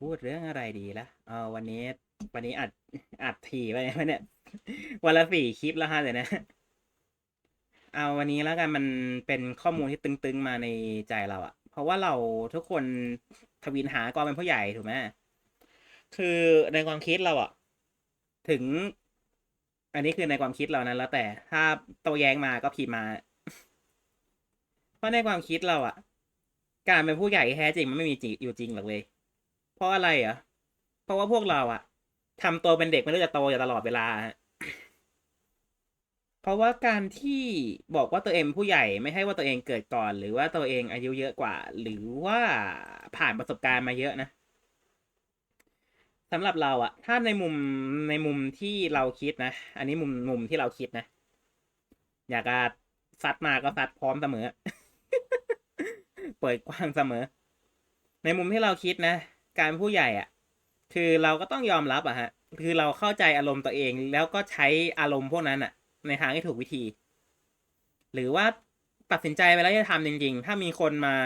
พูดเรื่องอะไรดีละเออวันนี้ วันนี้อัดอัดถี่ไปเนี่ยวันละสี่คลิปแล้วฮะเดี๋ยวนะ เอาวันนี้แล้วกันมันเป็นข้อมูลที่ตึงๆมาในใจเราอะเพราะว่าเราทุกคนทวินหากรเป็นผู้ใหญ่ถูกไหมคือในความคิดเราอะถึง อันนี้คือในความคิดเรานะแล้วแต่ ถ้าโตแย้งมาก็พิมมา เพราะในความคิดเราอะการเป็นผู้ใหญ่แท้จริงมันไม่มีจริงอยู่จริงหรอกเลย เพราะอะไรเหรอเพราะว่าพวกเราอะทำตัวเป็นเด็กไม่รู้จะโตอยู่ตลอดเวลาฮะเพราะว่าการที่บอกว่าตัวเองเป็นผู้ใหญ่ไม่ให้ว่าตัวเองเกิดก่อน หรือว่าตัวเองอายุเยอะกว่า หรือว่าผ่านประสบการณ์มาเยอะนะสำหรับเราอะถ้าในมุมในมุมที่เราคิดนะ อันนี้มุมมุมที่เราคิดนะ อยากจะซัดมาก็ซัดพร้อมเสมอ เปิดกว้างเสมอ ในมุมที่เราคิดนะ การเป็นผู้ใหญ่อะคือเราก็ต้องยอมรับอะฮะ คือเราเข้าใจอารมณ์ตัวเอง แล้วก็ใช้อารมณ์พวกนั้นอะในทางที่ถูกวิธี หรือว่าตัดสินใจไปแล้วจะทำจริง ๆ ถ้ามีคนมา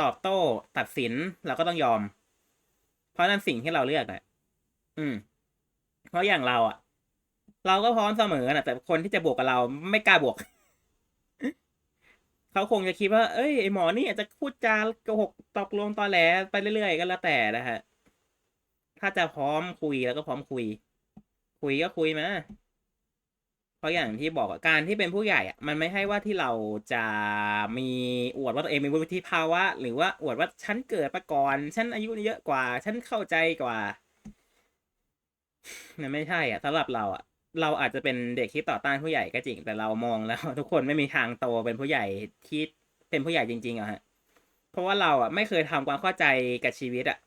ตอบโต้ตัดสินเราก็ต้องยอม เพราะนั่นสิ่งที่เราเลือกอะอืม เพราะอย่างเราอะ เราก็พร้อมเสมอนะแต่คนที่จะบวกกับเราไม่กล้าบวก เขาคงจะคิดว่า เอ้ยไอหมอนี่อาจจะพูดจาโกหกตอกลวงตอแหลไปเรื่อยๆก็แล้วแต่นะฮะ ถ้าจะพร้อมคุยแล้วก็พร้อมคุย คุยก็คุยมาเพราะอย่างที่บอกการที่เป็นผู้ใหญ่อะมันไม่ให้ว่าที่เราจะมีอวดว่าตัวเองมีวุฒิภาวะ หรือว่าอวดว่าฉันเกิดมาก่อนฉันอายุเยอะกว่า ฉันเข้าใจกว่ามันไม่ใช่อะสำหรับเราอะ เราอาจจะเป็นเด็กที่ต่อต้านผู้ใหญ่ก็จริง แต่เรามองแล้ว ทุกคนไม่มีทางโตเป็นผู้ใหญ่ที่เป็นผู้ใหญ่จริง ๆอะฮะ เพราะว่าเราอะไม่เคยทำความเข้าใจกับชีวิตอะ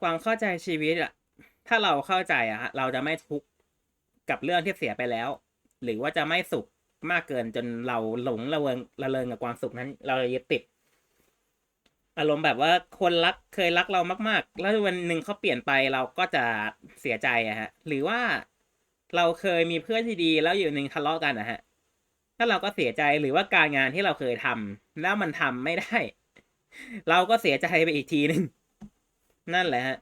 ความเข้าใจชีวิตอะถ้าเราเข้าใจอะฮะเราจะไม่ทุกข์กับเรื่องที่เสียไปแล้ว หรือว่าจะไม่สุขมากเกินจนเราหลงระเริงระเริงกับความสุขนั้น เราเลยยึดติด อารมณ์แบบว่าคนรักเคยรักเรามากๆ แล้ววันหนึ่งเขาเปลี่ยนไปเราก็จะเสียใจอะฮะ หรือว่าเราเคยมีเพื่อนที่ดีแล้วอยู่หนึ่งทะเลาะกันนะฮะถ้าเราก็เสียใจหรือว่าการงานที่เราเคยทำแล้วมันทำไม่ได้ เราก็เสียใจไปอีกทีหนึ่งนั่นแหละฮะ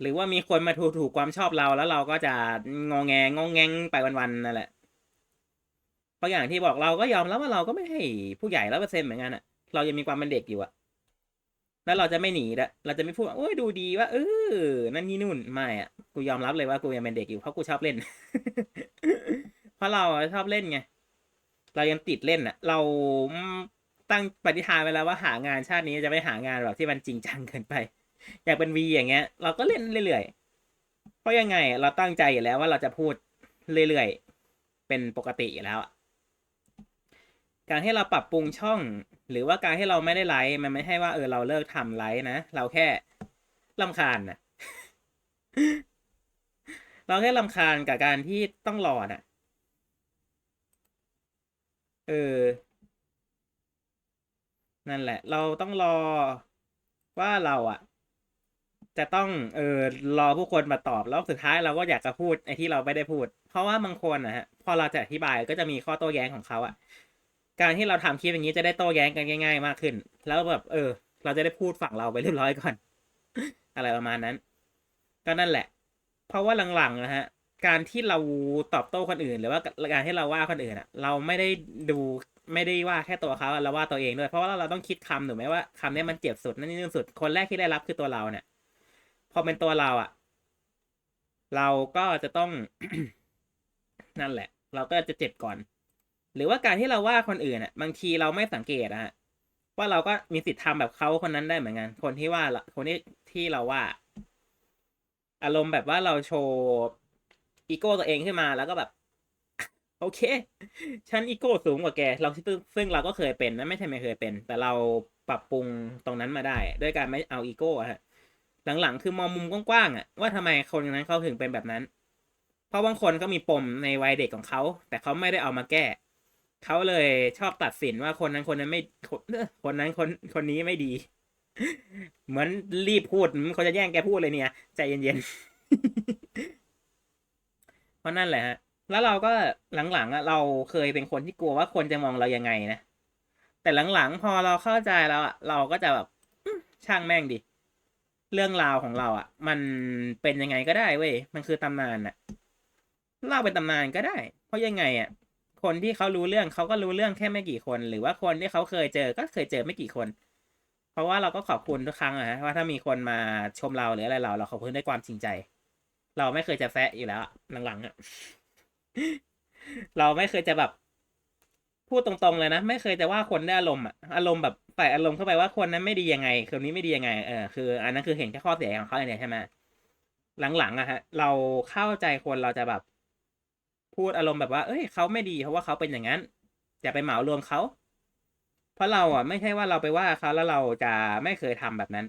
หรือว่ามีคนมาถูถูกความชอบเราแล้วเราก็จะงองแงงองแงงไปวันๆนั่นแหละเพราะอย่างที่บอกเราก็ยอมแล้วว่าเราก็ไม่ให้ผู้ใหญ่ร้อยเปอร์เซ็นต์เหมือนกันอะ เรายังมีความเป็นเด็กอยู่อะแล้วเราจะไม่หนีละเราจะไม่พูดว่าโอ้ยดูดีว่าเออนั่นนี่นู่นไม่อะกูยอมรับเลยว่ากูยังเป็นเด็กอยู่เพราะกูชอบเล่น เพราะเราชอบเล่นไงเรายังติดเล่นอะเราตั้งปฏิทานไว้แล้วว่าหางานชาตินี้จะไม่หางานแบบที่มันจริงจังเกินไป อยากเป็นวีอย่างเงี้ย เราก็เล่นเรื่อยๆเพราะยังไง เราตั้งใจอยู่แล้วว่าเราจะพูดเรื่อยๆเป็นปกติอยู่แล้วการให้เราปรับปรุงช่อง หรือว่าการให้เราไม่ได้ไลฟ์มันไม่ใช่ว่าเออเราเลิกทำไลฟ์นะ เราแค่ลำคาญนะเราแค่ลำคาญกับการที่ต้องรอน่ะ เออ นั่นแหละ เราต้องรอว่าเราอะจะต้องเออรอผู้คนมาตอบแล้วสุดท้ายเราก็อยากจะพูดไอ้ที่เราไม่ได้พูด เพราะว่าบางคนนะฮะ พอเราจะอธิบายก็จะมีข้อโต้แย้งของเขาอะ การที่เราทำคลิปอย่างนี้จะได้โต้แย้งกันง่าย ๆ มากขึ้น แล้วแบบเออ เราจะได้พูดฝั่งเราไปเรียบร้อยก่อน อะไรประมาณนั้น ก็นั่นแหละ เพราะว่าหลังๆนะฮะ การที่เราตอบโต้คนอื่น หรือว่าการที่เราว่าคนอื่นอะเราไม่ได้ดูไม่ได้ว่าแค่ตัวเขาเราว่าตัวเองด้วย เพราะว่าเราต้องคิดคำถูกไหมว่าคำนี้มันเจ็บสุดนั่นนี่สุด คนแรกที่ได้รับคือตัวเราเนี่ยพอเป็นตัวเราอะเราก็จะต้อง นั่นแหละ เราก็จะเจ็บก่อน หรือว่าการที่เราว่าคนอื่นอะบางทีเราไม่สังเกตอะฮะว่าเราก็มีสิทธิ์ทำแบบเขาคนนั้นได้เหมือนกัน คนที่ว่าคนที่ที่เราว่า อารมณ์แบบว่าเราโชว์อีโก้ตัวเองขึ้นมาแล้วก็แบบ โอเค ฉันอีโก้สูงกว่าแก เราซึ่งเราก็เคยเป็นนะไม่ใช่ไม่เคยเป็น แต่เราปรับปรุงตรงนั้นมาได้ด้วยการไม่เอาอีโก้ฮะหลังๆ คือมองมุมกว้างๆอะว่าทำไมคนนั้นเขาถึงเป็นแบบนั้น เพราะบางคนก็มีปมในวัยเด็กของเขา แต่เขาไม่ได้เอามาแก้ เขาเลยชอบตัดสินว่าคนนั้นคนนั้นไม่คนคนนั้นคนคนนี้ไม่ดี เหมือนรีบพูดเขาจะแย่งแกพูดเลยเนี่ย ใจเย็นๆเพราะนั่นแหละฮะแล้วเราก็หลังๆอะเราเคยเป็นคนที่กลัวว่าคนจะมองเรายังไงนะแต่หลังๆ พอเราเข้าใจแล้วอะเราก็จะแบบช่างแม่งดิเรื่องราวของเราอะ มันเป็นยังไงก็ได้เว้ยมันคือตำนานอะเล่าเป็นตำนานก็ได้ เพราะยังไงอะ คนที่เขารู้เรื่องเขาก็รู้เรื่องแค่ไม่กี่คน หรือว่าคนที่เขาเคยเจอก็เคยเจอไม่กี่คน เพราะว่าเราก็ขอบคุณทุกครั้งอะฮะว่าถ้ามีคนมาชมเราหรืออะไรเรา เราขอบคุณด้วยความจริงใจ เราไม่เคยจะแซะอยู่แล้วหลังๆอะเราไม่เคยจะแบบ พูดตรงๆเลยนะไม่เคยจะว่าคนได้อารมณ์อะอารมณ์แบบใส่อารมณ์เข้าไปว่าคนนั้นไม่ดียังไงคนนี้ไม่ดียังไงเออคืออันนั้นคือเห็นแค่ข้อเสียของเขาเนี่ยใช่ไหมหลังๆอะฮะ เราเข้าใจคนเราจะแบบ พูดอารมณ์แบบว่า เอ้ยเขาไม่ดีเพราะว่าเขาเป็นอย่างนั้นอย่าไปเหมารวมเขาเพราะเราอะไม่ใช่ว่าเราไปว่าเขาแล้วเราจะไม่เคยทำแบบนั้น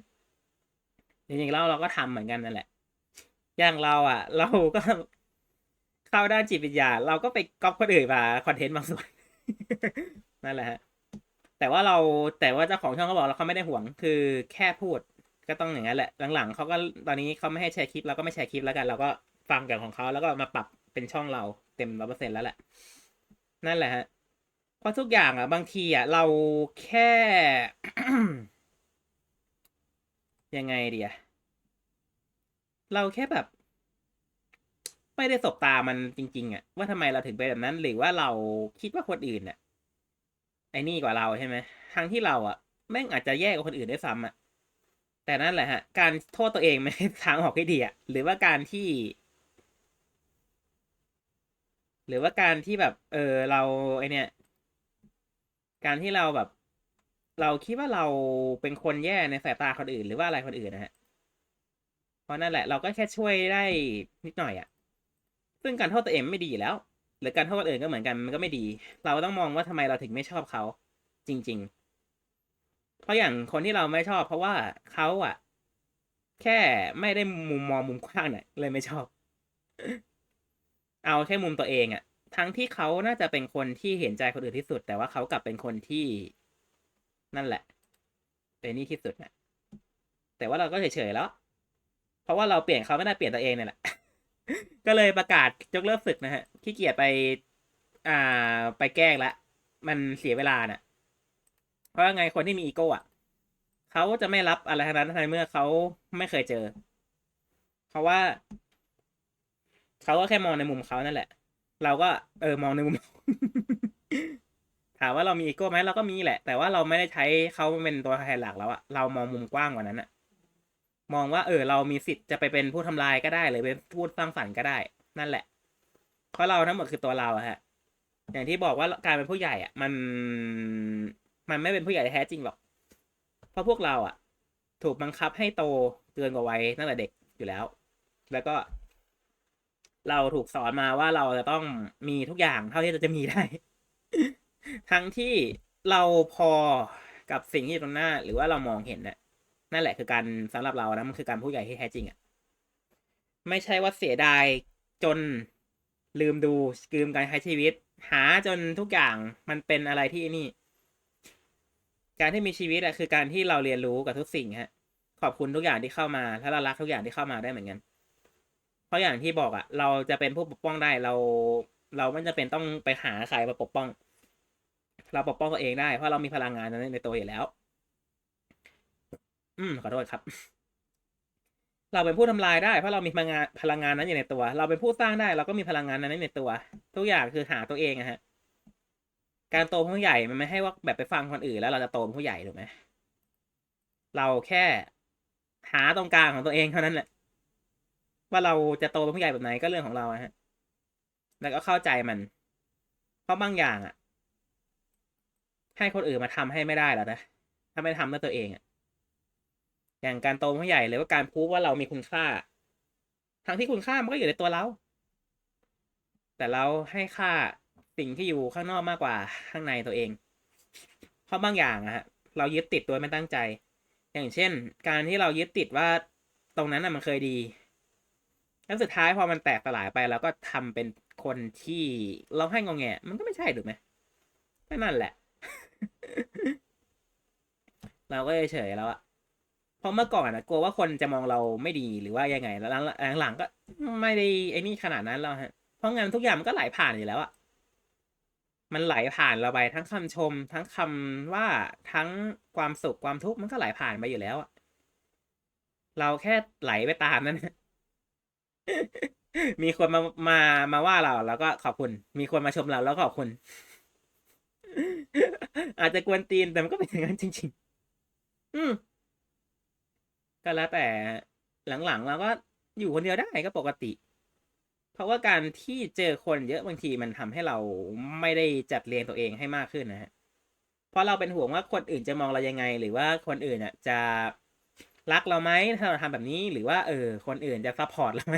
จริงๆแล้วเราก็ทำเหมือนกันนั่นแหละ อย่างเราอะ เราก็เข้าด้านจิตวิทยา เราก็ไปก๊อปคนอื่นมาคอนเทนต์บางส่วนนั่นแหละฮะแต่ว่าเราแต่ว่าเจ้าของช่องเขาบอกเราเขาไม่ได้ห่วงคือแค่พูดก็ต้องอย่างนั้นแหละ หลังๆเขาก็ตอนนี้เขาไม่ให้แชร์คลิปเราก็ไม่แชร์คลิปแล้วกัน เราก็ฟังจากของเขาแล้วก็มาปรับ เป็นช่องเราเต็มร้อยเปอร์เซ็นต์แล้วแหละ นั่นแหละฮะเพราะทุกอย่างอะ บางทีอะ เราแค่ ยังไงดีอะเราแค่แบบ ไม่ได้สบตามันจริง ๆอะว่าทำไมเราถึงเป็นแบบนั้น หรือว่าเราคิดว่าคนอื่นเนี่ยไอ้นี่กว่าเราใช่ไหมทั้งที่เราอะแม่งอาจจะแย่กว่าคนอื่นได้ซ้ำอะแต่นั่นแหละฮะ การโทษตัวเองไม่ทางออกที่ดีอะหรือว่าการที่ หรือว่าการที่แบบ เออเราไอเนี่ย การที่เราแบบ เราคิดว่าเราเป็นคนแย่ในสายตาคนอื่น หรือว่าอะไรคนอื่นนะฮะเพราะนั่นแหละเราก็แค่ช่วยได้นิดหน่อยอะซึ่งการโทษตัวเองไม่ดีอยู่แล้ว หรือการโทษคนอื่นก็เหมือนกันมันก็ไม่ดี เราต้องมองว่าทำไมเราถึงไม่ชอบเขา จริง ๆ เพราะอย่างคนที่เราไม่ชอบ เพราะว่าเขาอะแค่ไม่ได้มุมมองมุมกว้างเนี่ยเลยไม่ชอบ เอาแค่มุมตัวเองอะทั้งที่เขาน่าจะเป็นคนที่เห็นใจคนอื่นที่สุด แต่ว่าเขากลับเป็นคนที่นั่นแหละเป็นนี่ที่สุดนะแต่ว่าเราก็เฉยๆแล้ว เพราะว่าเราเปลี่ยนเขาไม่ได้เปลี่ยนตัวเองเนี่ยแหละ ก็เลยประกาศยกเลิกศึกนะฮะขี้เกียจไป อ่า ไปแกล้งละ มันเสียเวลาน่ะ เพราะว่าไงคนที่มีอีโก้อะเขาจะไม่รับอะไรทั้งนั้นในเมื่อเขาไม่เคยเจอ เพราะว่า เขาก็แค่มองในมุมเขานั่นแหละ เราก็เออมองในมุม ถามว่าเรามีอีโก้ไหมเราก็มีแหละ แต่ว่าเราไม่ได้ใช้เขาเป็นตัวแทนหลักแล้วอะเรามองมุมกว้างกว่านั้นอะมองว่าเออเรามีสิทธิ์จะไปเป็นผู้ทำลายก็ได้ หรือเป็นผู้สร้างสรรค์ก็ได้ นั่นแหละเพราะเราทั้งหมดคือตัวเราอะฮะ อย่างที่บอกว่าการเป็นผู้ใหญ่อะมันมันไม่เป็นผู้ใหญ่แท้จริงหรอก เพราะพวกเราอะถูกบังคับให้โตเกินกว่าวัยตั้งแต่เด็กอยู่แล้ว แล้วก็ เราถูกสอนมาว่าเราจะต้องมีทุกอย่างเท่าที่เราจะมีได้ ทั้งที่เราพอกับสิ่งที่อยู่ตรงหน้า หรือว่าเรามองเห็นน่ะนั่นแหละคือการสำหรับเรานะมันคือการผู้ใหญ่ที่แท้จริงอะไม่ใช่ว่าเสียดายจนลืมดูลืมการใช้ชีวิต หาจนทุกอย่างมันเป็นอะไรที่นี่ การที่มีชีวิตอะคือการที่เราเรียนรู้กับทุกสิ่งฮะ ขอบคุณทุกอย่างที่เข้ามา แล้วเรารักทุกอย่างที่เข้ามาได้เหมือนกัน เพราะอย่างที่บอกอะเราจะเป็นผู้ปกป้องได้เรา เราไม่จำเป็นต้องไปหาใครมาปกป้อง เราปกป้องตัวเองได้เพราะเรามีพลังงานนั้นในตัวอยู่แล้ว อืมขอโทษครับ เราเป็นผู้ทำลายได้ เพราะเรามีพลังงานพลังงานนั้นอยู่ในตัว เราเป็นผู้สร้างได้ เราก็มีพลังงานนั้นในตัว ทุกอย่างคือหาตัวเองอะฮะ การโตผู้ใหญ่มันไม่ให้ว่าแบบไปฟังคนอื่น แล้วเราจะโตเป็นผู้ใหญ่ถูกไหมเราแค่หาตรงกลางของตัวเองเท่านั้นแหละ ว่าเราจะโตเป็นผู้ใหญ่แบบไหนก็เรื่องของเราฮะ แล้วก็เข้าใจมัน เพราะบางอย่างอะให้คนอื่นมาทำให้ไม่ได้แล้วนะ ถ้าไม่ทำด้วยตัวเองอะอย่างการโตเป็นผู้ใหญ่หรือว่าการพูดว่าเรามีคุณค่า ทั้งที่คุณค่ามันก็อยู่ในตัวเรา แต่เราให้ค่าสิ่งที่อยู่ข้างนอกมากกว่าข้างในตัวเอง เพราะบางอย่างอะฮะ เรายึดติดโดยไม่ตั้งใจ อย่างเช่น การที่เรายึดติดว่าตรงนั้นน่ะมันเคยดี แล้วสุดท้ายพอมันแตกสลายไปเราก็ทำเป็นคนที่เราให้งงแงมันก็ไม่ใช่ถูกไหมก็นั่นแหละ เราก็เฉยแล้วอะเพราะเมื่อก่อนอะกลัวว่าคนจะมองเราไม่ดีหรือว่ายังไง แล้วหลังๆก็ไม่ได้ไอ้นี่ขนาดนั้นแล้วฮะเพราะงานทุกอย่างมันก็ไหลผ่านอยู่แล้วอะมันไหลผ่านเราไปทั้งคำชม ทั้งคำว่าทั้งความสุขความทุกข์มันก็ไหลผ่านไปอยู่แล้วอะเราแค่ไหลไปตามนั้น มีคนมามามาว่าเราแล้วก็ขอบคุณ มีคนมาชมเราแล้วก็ขอบคุณ อาจจะกวนตีนแต่มันก็เป็นอย่างนั้นจริง ๆ อืมก็แล้วแต่หลังๆเราก็อยู่คนเดียวได้ก็ปกติ เพราะว่าการที่เจอคนเยอะบางทีมันทำให้เราไม่ได้จัดเรียงตัวเองให้มากขึ้นนะฮะเพราะเราเป็นห่วงว่าคนอื่นจะมองเรายังไง หรือว่าคนอื่นอะ จะรักเราไหมถ้าเราทำแบบนี้ หรือว่า เออ คนอื่นจะซัพพอร์ตเราไหม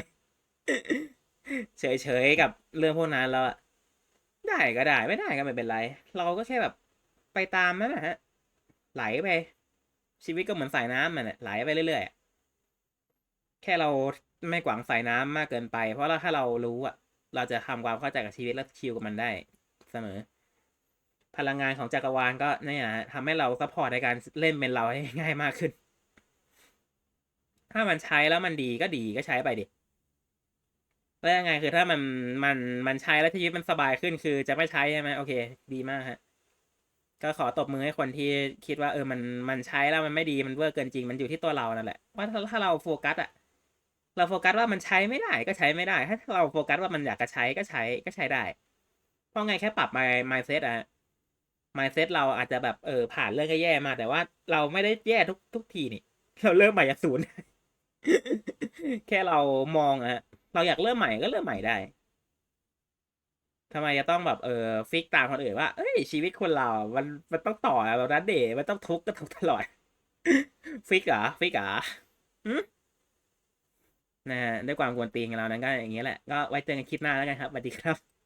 เฉยๆกับเรื่องพวกนั้นแล้วอะได้ก็ได้ไม่ได้ก็ไม่เป็นไร เราก็แค่แบบไปตามนั่นแหละฮะ ไหลไป ชีวิตก็เหมือนสายน้ำมันแหละไหลไปเรื่อยๆแค่เราไม่กวางสายน้ำมากเกินไป เพราะเราถ้าเรารู้อะเราจะทำความเข้าใจกับชีวิตและชิลกับมันได้ เสมอ พลังงานของจักรวาลก็เนี่ยฮะทำให้เราซัพพอร์ตในการเล่นเป็นเราให้ง่ายมากขึ้น ถ้ามันใช้แล้วมันดีก็ดีก็ใช้ไปดิ แล้วยังไงคือถ้ามันมันมันใช้แล้วชีวิตมันสบายขึ้นคือจะไม่ใช้ใช่ไหมโอเค ดีมากฮะ ก็ขอตบมือให้คนที่คิดว่าเออมันมันใช้แล้วมันไม่ดีมันเวอร์เกินจริงมันอยู่ที่ตัวเรานั่นแหละว่าถ้าเราโฟกัสอะเราโฟกัสว่ามันใช้ไม่ได้ก็ใช้ไม่ได้ ถ้าเราโฟกัสว่ามันอยากจะใช้ก็ใช้ก็ใช้ได้ เพราะไงแค่ปรับ my mindset อะ mindset เราอาจจะแบบเออผ่านเรื่องแย่ๆมา แต่ว่าเราไม่ได้แย่ทุกทุกทีนี่ เราเริ่มใหม่จากศูนย์แค่เรามองอะ เราอยากเริ่มใหม่ก็เริ่มใหม่ได้ทำไมจะต้องแบบเออฟิกตามคนอื่นว่าเอ้ยชีวิตคนเรา มันมันต้องต่อแบบนั้นเด๋มันต้องทุกข์ก็ทุกข์ตลอด ฟิกเหรอฟิกเหรอนะฮะด้วยความกวนตีนของเรานั้นก็อย่างเงี้ยแหละ ก็ไว้เจอกันคลิปหน้าแล้วกันครับสวัสดีครับ